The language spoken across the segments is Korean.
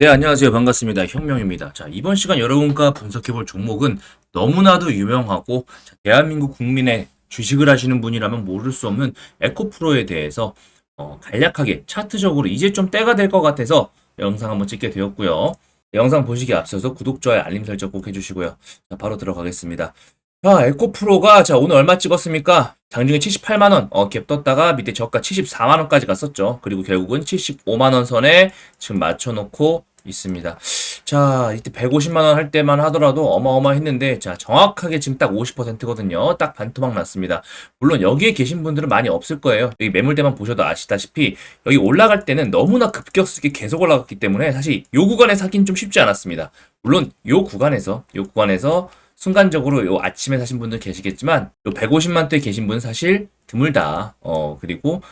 네, 안녕하세요. 반갑습니다. 혁명입니다. 자, 이번 시간 여러분과 분석해볼 종목은 너무나도 유명하고, 자, 대한민국 국민의 주식을 하시는 분이라면 모를 수 없는 에코프로에 대해서 어, 간략하게 차트적으로 이제 좀 때가 될 것 같아서 영상 한번 찍게 되었고요. 영상 보시기 앞서서 구독, 좋아요, 알림 설정 꼭 해주시고요. 자, 바로 들어가겠습니다. 자, 에코프로가 자, 오늘 얼마 찍었습니까? 장중에 78만원, 어, 갭 떴다가 밑에 저가 74만원까지 갔었죠. 그리고 결국은 75만원 선에 지금 맞춰놓고 있습니다. 자, 이때 150만원 할 때만 하더라도 어마어마했는데, 자, 정확하게 지금 딱 50%거든요. 딱 반토막 났습니다. 물론 여기에 계신 분들은 많이 없을 거예요. 여기 매물대만 보셔도 아시다시피, 여기 올라갈 때는 너무나 급격스럽게 계속 올라갔기 때문에 사실 요 구간에 사긴 좀 쉽지 않았습니다. 물론 요 구간에서, 요 구간에서 순간적으로 요 아침에 사신 분들 계시겠지만, 요 150만 대에 계신 분은 사실 드물다. 어, 그리고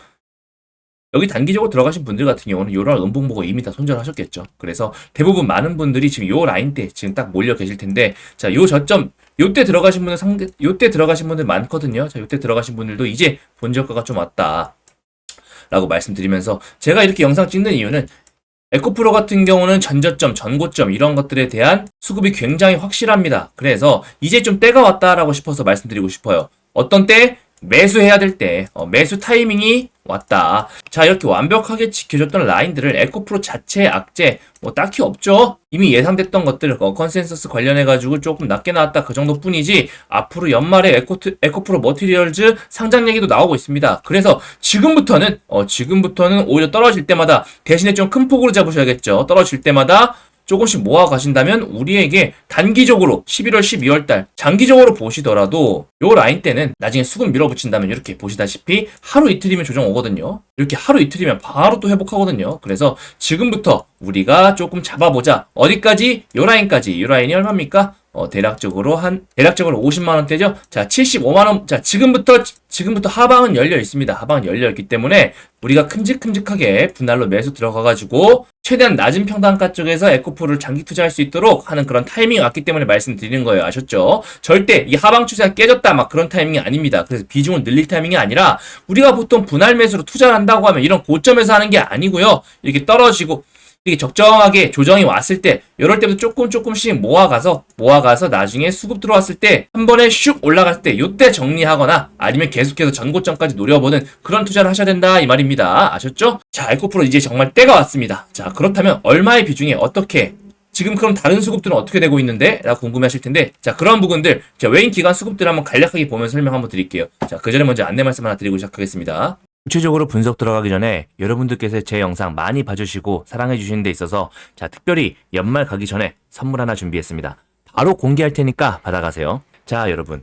여기 단기적으로 들어가신 분들 같은 경우는 요런 음봉 보고 이미 다 손절하셨겠죠. 그래서 대부분 많은 분들이 지금 요 라인 때 지금 딱 몰려 계실 텐데, 자, 요 저점, 요때 들어가신 분들 상대, 요때 들어가신 분들 많거든요. 자, 요때 들어가신 분들도 이제 본저가가 좀 왔다. 라고 말씀드리면서 제가 이렇게 영상 찍는 이유는 에코프로 같은 경우는 전저점, 전고점 이런 것들에 대한 수급이 굉장히 확실합니다. 그래서 이제 좀 때가 왔다라고 싶어서 말씀드리고 싶어요. 어떤 때? 매수해야 될 때, 어, 매수 타이밍이 왔다. 자, 이렇게 완벽하게 지켜줬던 라인들을 에코프로 자체의 악재, 뭐 딱히 없죠? 이미 예상됐던 것들, 어, 컨센서스 관련해가지고 조금 낮게 나왔다. 그 정도 뿐이지, 앞으로 연말에 에코, 에코프로 머티리얼즈 상장 얘기도 나오고 있습니다. 그래서 지금부터는, 어, 지금부터는 오히려 떨어질 때마다 대신에 좀 큰 폭으로 잡으셔야겠죠. 떨어질 때마다 조금씩 모아 가신다면 우리에게 단기적으로 11월, 12월 달 장기적으로 보시더라도 요 라인 때는 나중에 수급 밀어붙인다면 이렇게 보시다시피 하루 이틀이면 조정 오거든요. 이렇게 하루 이틀이면 바로 또 회복하거든요. 그래서 지금부터 우리가 조금 잡아보자. 어디까지? 요 라인까지. 요 라인이 얼마입니까? 어, 대략적으로 한, 대략적으로 50만 원대죠? 자, 75만 원, 자, 지금부터, 지금부터 하방은 열려 있습니다. 하방은 열려 있기 때문에 우리가 큼직큼직하게 분할로 매수 들어가 가지고 최대한 낮은 평단가 쪽에서 에코프를 장기 투자할 수 있도록 하는 그런 타이밍이 왔기 때문에 말씀드리는 거예요. 아셨죠? 절대 이 하방 추세가 깨졌다 막 그런 타이밍이 아닙니다. 그래서 비중을 늘릴 타이밍이 아니라 우리가 보통 분할 매수로 투자를 한다고 하면 이런 고점에서 하는 게 아니고요. 이렇게 떨어지고 이게 적정하게 조정이 왔을 때 이럴 때부터 조금 조금씩 모아가서 모아가서 나중에 수급 들어왔을 때 한 번에 슉 올라갈 때 요때 정리하거나 아니면 계속해서 전고점까지 노려보는 그런 투자를 하셔야 된다 이 말입니다 아셨죠? 자 에코프로 이제 정말 때가 왔습니다 자 그렇다면 얼마의 비중에 어떻게 지금 그럼 다른 수급들은 어떻게 되고 있는데? 라고 궁금해 하실 텐데, 자, 그런 부분들, 자, 외인 기관 수급들 한번 간략하게 보면서 설명 한번 드릴게요. 자, 그 전에 먼저 안내 말씀 하나 드리고 시작하겠습니다. 구체적으로 분석 들어가기 전에 여러분들께서 제 영상 많이 봐주시고 사랑해 주시는 데 있어서 자 특별히 연말 가기 전에 선물 하나 준비했습니다. 바로 공개할 테니까 받아가세요. 자 여러분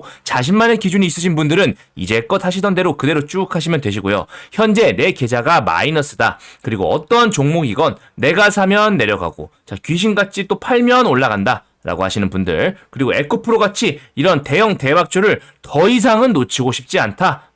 자신만의 기준이 있으신 분들은 이제껏 하시던 대로 그대로 쭉 하시면 되시고요. 현재 내 계좌가 마이너스다. 그리고 어떠한 종목이건 내가 사면 내려가고 자 귀신같이 또 팔면 올라간다. 라고 하시는 분들 그리고 에코프로 같이 이런 대형 대박주를 더 이상은 놓치고 싶지 않다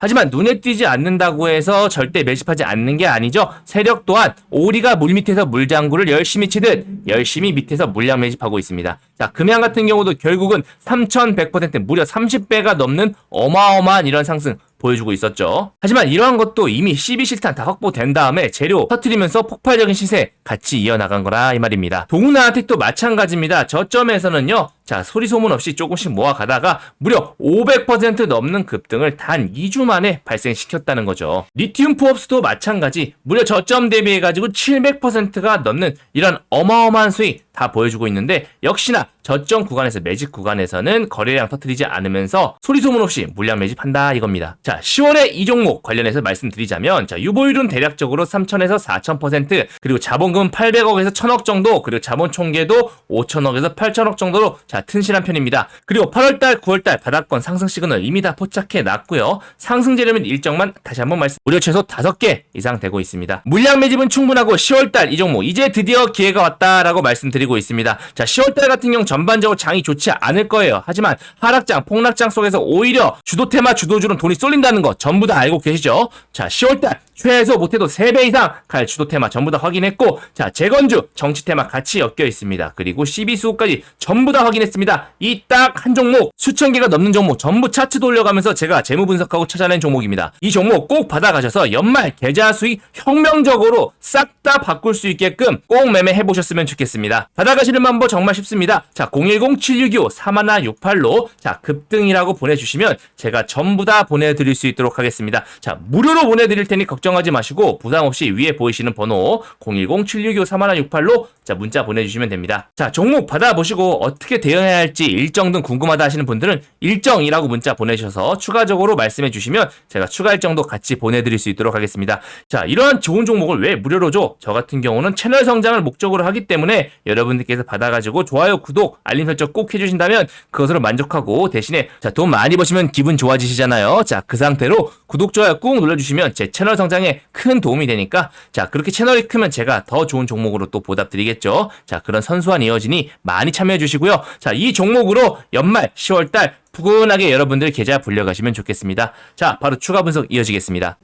하지만 눈에 띄지 않는다고 해서 절대 매집하지 않는 게 아니죠. 세력 또한 오리가 물 밑에서 물장구를 열심히 치듯 열심히 밑에서 물량 매집하고 있습니다. 자, 금양 같은 경우도 결국은 3,100% 무려 30배가 넘는 어마어마한 이런 상승 보여주고 있었죠. 하지만 이러한 것도 이미 12실탄 다 확보된 다음에 재료 터트리면서 폭발적인 시세 같이 이어나간 거라 이 말입니다. 동나아텍도 마찬가지입니다. 저점에서는요. 자, 소리 소문 없이 조금씩 모아가다가 무려 500% 넘는 급등을 단 2주 만에 발생시켰다는 거죠. 리튬 포업스도 마찬가지 무려 저점 대비해가지고 700%가 넘는 이런 어마어마한 수익 다 보여주고 있는데 역시나 저점 구간에서 매집 구간에서는 거래량 터트리지 않으면서 소리 소문 없이 물량 매집한다 이겁니다. 자, 10월에 이 종목 관련해서 말씀드리자면 자, 유보율은 대략적으로 3천에서 4,000% 그리고 자본금은 800억에서 1,000억 정도 그리고 자본 총계도 5천억에서 8천억 정도로 자, 튼실한 편입니다. 그리고 8월달, 9월달 바닥권 상승 시그널 이미 다 포착해 놨고요. 상승 재료면 일정만 다시 한번 말씀 무려 최소 5개 이상 되고 있습니다. 물량 매집은 충분하고 10월달 이 종목 이제 드디어 기회가 왔다라고 말씀드리고 있습니다. 자, 10월달 같은 경우 전반적으로 장이 좋지 않을 거예요. 하지만 하락장, 폭락장 속에서 오히려 주도 테마 주도주는 돈이 쏠린다는 거 전부 다 알고 계시죠? 자, 10월달 최소 못해도 3배 이상 갈 주도 테마 전부 다 확인했고 자 재건주 정치 테마 같이 엮여 있습니다. 그리고 12수호까지 전부 다 확인했습니다. 이 딱 한 종목 수천 개가 넘는 종목 전부 차트 돌려가면서 제가 재무 분석하고 찾아낸 종목입니다. 이 종목 꼭 받아가셔서 연말 계좌 수익 혁명적으로 싹 다 바꿀 수 있게끔 꼭 매매해 보셨으면 좋겠습니다. 받아가시는 방법 정말 쉽습니다. 자 010-762-3168로 자 급등이라고 보내주시면 제가 전부 다 보내드릴 수 있도록 하겠습니다. 자 무료로 보내드릴 테니 걱정하지 마시고 부담 없이 위에 보이시는 번호 010-762-3168로 자 문자 보내주시면 됩니다. 자 종목 받아보시고 어떻게 대응해야 할지 일정 등 궁금하다 하시는 분들은 일정이라고 문자 보내셔서 추가적으로 말씀해 주시면 제가 추가 일정도 같이 보내드릴 수 있도록 하겠습니다. 자 이러한 좋은 종목을 왜 무료로 줘? 저 같은 경우는 채널 성장을 목적으로 하기 때문에 여러분 들께서 받아가지고 좋아요, 구독, 알림 설정 꼭 해주신다면 그것으로 만족하고 대신에 자 돈 많이 버시면 기분 좋아지시잖아요. 자 그 상태로 구독, 좋아요 꾹 눌러주시면 제 채널 성장에 큰 도움이 되니까 자 그렇게 채널이 크면 제가 더 좋은 종목으로 또 보답드리겠죠. 자 그런 선수한 이어지니 많이 참여해 주시고요. 자 이 종목으로 연말 10월달 푸근하게 여러분들 계좌 불려가시면 좋겠습니다. 자 바로 추가 분석 이어지겠습니다.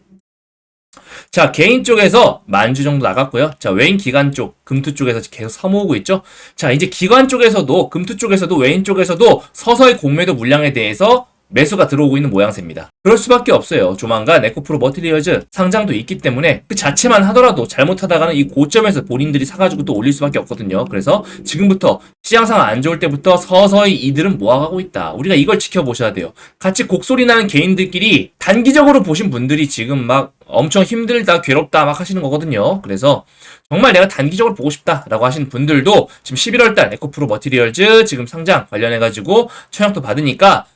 자, 개인 쪽에서 만주 정도 나갔고요. 자, 외인 기관 쪽, 금투 쪽에서 계속 사모으고 있죠. 자, 이제 기관 쪽에서도, 금투 쪽에서도, 외인 쪽에서도 서서히 공매도 물량에 대해서 매수가 들어오고 있는 모양새입니다. 그럴 수밖에 없어요. 조만간 에코프로 머티리얼즈 상장도 있기 때문에 그 자체만 하더라도 잘못하다가는 이 고점에서 본인들이 사가지고 또 올릴 수밖에 없거든요. 그래서 지금부터 시장 상황 안 좋을 때부터 서서히 이들은 모아가고 있다. 우리가 이걸 지켜보셔야 돼요. 같이 곡소리 나는 개인들끼리 단기적으로 보신 분들이 지금 막 엄청 힘들다, 괴롭다 막 하시는 거거든요. 그래서 정말 내가 단기적으로 보고 싶다라고 하시는 분들도 지금 11월달 에코프로 머티리얼즈 지금 상장 관련해가지고 청약도 받으니까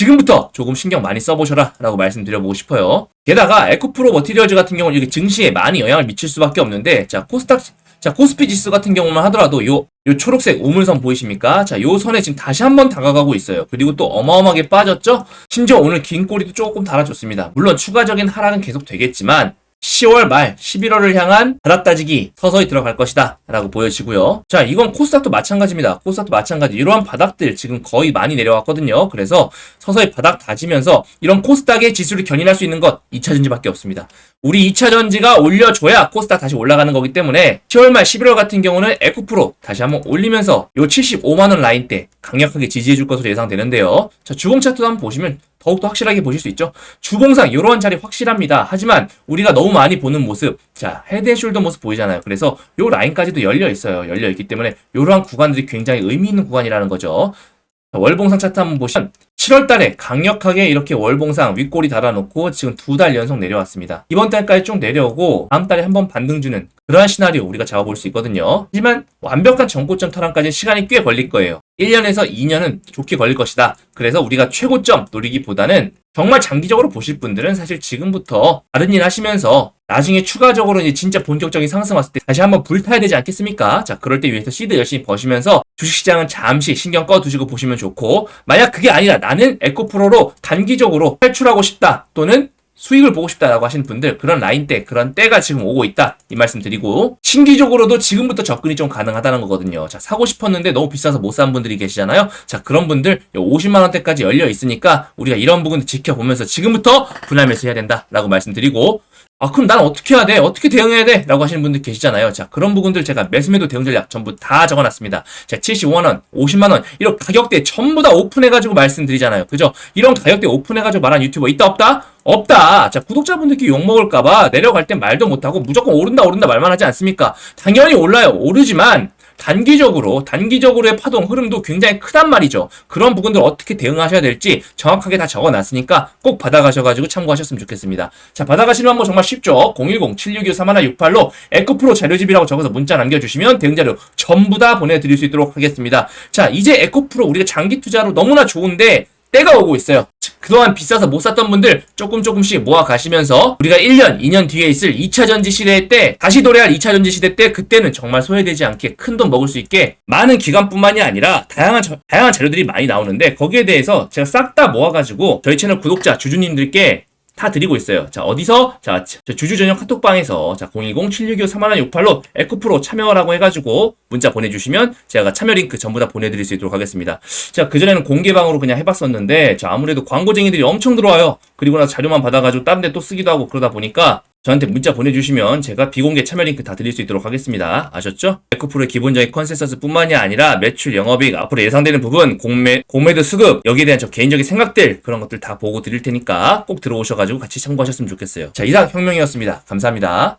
지금부터 조금 신경 많이 써보셔라 라고 말씀드려보고 싶어요. 게다가 에코프로 머티리얼즈 같은 경우는 이게 증시에 많이 영향을 미칠 수밖에 없는데 자 코스닥 자 코스피 지수 같은 경우만 하더라도 요, 요 초록색 우물선 보이십니까? 자 요 선에 지금 다시 한번 다가가고 있어요. 그리고 또 어마어마하게 빠졌죠? 심지어 오늘 긴 꼬리도 조금 달아줬습니다. 물론 추가적인 하락은 계속 되겠지만 10월 말 11월을 향한 바닥 따지기 서서히 들어갈 것이다 라고 보여지고요. 자 이건 코스닥도 마찬가지입니다. 코스닥도 마찬가지. 이러한 바닥들 지금 거의 많이 내려왔거든요. 그래서 서서히 바닥 다지면서 이런 코스닥의 지수를 견인할 수 있는 것 2차전지밖에 없습니다. 우리 2차전지가 올려줘야 코스닥 다시 올라가는 거기 때문에 10월 말 11월 같은 경우는 에코프로 다시 한번 올리면서 요 75만원 라인 때 강력하게 지지해 줄 것으로 예상되는데요. 자 주봉 차트도 한번 보시면 더욱더 확실하게 보실 수 있죠. 주봉상 이러한 자리 확실합니다. 하지만 우리가 너무 많이 보는 모습, 자 헤드앤숄더 모습 보이잖아요. 그래서 요 라인까지도 열려 있어요. 열려 있기 때문에 이러한 구간들이 굉장히 의미 있는 구간이라는 거죠. 월봉상 차트 한번 보시면 7월 달에 강력하게 이렇게 월봉상 윗골이 달아놓고 지금 두 달 연속 내려왔습니다. 이번 달까지 쭉 내려오고 다음 달에 한번 반등 주는 그러한 시나리오 우리가 잡아볼 수 있거든요. 하지만 완벽한 전고점 탈환까지 시간이 꽤 걸릴 거예요. 1년에서 2년은 좋게 걸릴 것이다. 그래서 우리가 최고점 노리기보다는 정말 장기적으로 보실 분들은 사실 지금부터 다른 일 하시면서 나중에 추가적으로 이제 진짜 본격적인 상승 왔을 때 다시 한번 불타야 되지 않겠습니까? 자, 그럴 때 위해서 시드 열심히 버시면서 주식시장은 잠시 신경 꺼두시고 보시면 좋고, 만약 그게 아니라 나는 에코프로로 단기적으로 탈출하고 싶다 또는 수익을 보고 싶다라고 하시는 분들 그런 라인대 그런 때가 지금 오고 있다. 이 말씀 드리고 신기적으로도 지금부터 접근이 좀 가능하다는 거거든요. 자 사고 싶었는데 너무 비싸서 못 산 분들이 계시잖아요. 자 그런 분들 50만 원대까지 열려 있으니까 우리가 이런 부분 지켜보면서 지금부터 분할 매수해야 된다라고 말씀드리고 아 그럼 난 어떻게 해야 돼? 어떻게 대응해야 돼? 라고 하시는 분들 계시잖아요. 자 그런 부분들 제가 매수매도 대응 전략 전부 다 적어놨습니다. 자 75만원 50만원 이런 가격대 전부 다 오픈해가지고 말씀드리잖아요. 그죠? 이런 가격대 오픈해가지고 말한 유튜버 있다 없다 없다. 자, 구독자분들께 욕먹을까봐 내려갈 땐 말도 못하고 무조건 오른다, 오른다 말만 하지 않습니까? 당연히 올라요. 오르지만, 단기적으로, 단기적으로의 파동 흐름도 굉장히 크단 말이죠. 그런 부분들 어떻게 대응하셔야 될지 정확하게 다 적어 놨으니까 꼭 받아가셔가지고 참고하셨으면 좋겠습니다. 자, 받아가시는 방법 정말 쉽죠. 010-762-3168로 에코프로 자료집이라고 적어서 문자 남겨주시면 대응 자료 전부 다 보내드릴 수 있도록 하겠습니다. 자, 이제 에코프로 우리가 장기 투자로 너무나 좋은데 때가 오고 있어요. 그동안 비싸서 못 샀던 분들 조금 조금씩 모아 가시면서 우리가 1년, 2년 뒤에 있을 2차 전지 시대 때 다시 도래할 2차 전지 시대 때 그때는 정말 소외되지 않게 큰 돈 먹을 수 있게 많은 기관뿐만이 아니라 다양한 저- 다양한 자료들이 많이 나오는데 거기에 대해서 제가 싹 다 모아가지고 저희 채널 구독자 주주님들께 다 드리고 있어요. 자, 어디서? 자, 저 주주 전용 카톡방에서 자, 010-762-3168로 에코프로 참여라고 해가지고 문자 보내주시면 제가 참여 링크 전부 다 보내드릴 수 있도록 하겠습니다. 자, 그전에는 공개방으로 그냥 해봤었는데, 자, 아무래도 광고쟁이들이 엄청 들어와요. 그리고 나서 자료만 받아가지고 다른 데 또 쓰기도 하고 그러다 보니까 저한테 문자 보내주시면 제가 비공개 참여 링크 다 드릴 수 있도록 하겠습니다. 아셨죠? 에코프로의 기본적인 컨센서스 뿐만이 아니라 매출, 영업이익, 앞으로 예상되는 부분, 공매, 공매도 수급, 여기에 대한 저 개인적인 생각들, 그런 것들 다 보고 드릴 테니까 꼭 들어오셔가지고 같이 참고하셨으면 좋겠어요. 자, 이상 혁명이었습니다. 감사합니다.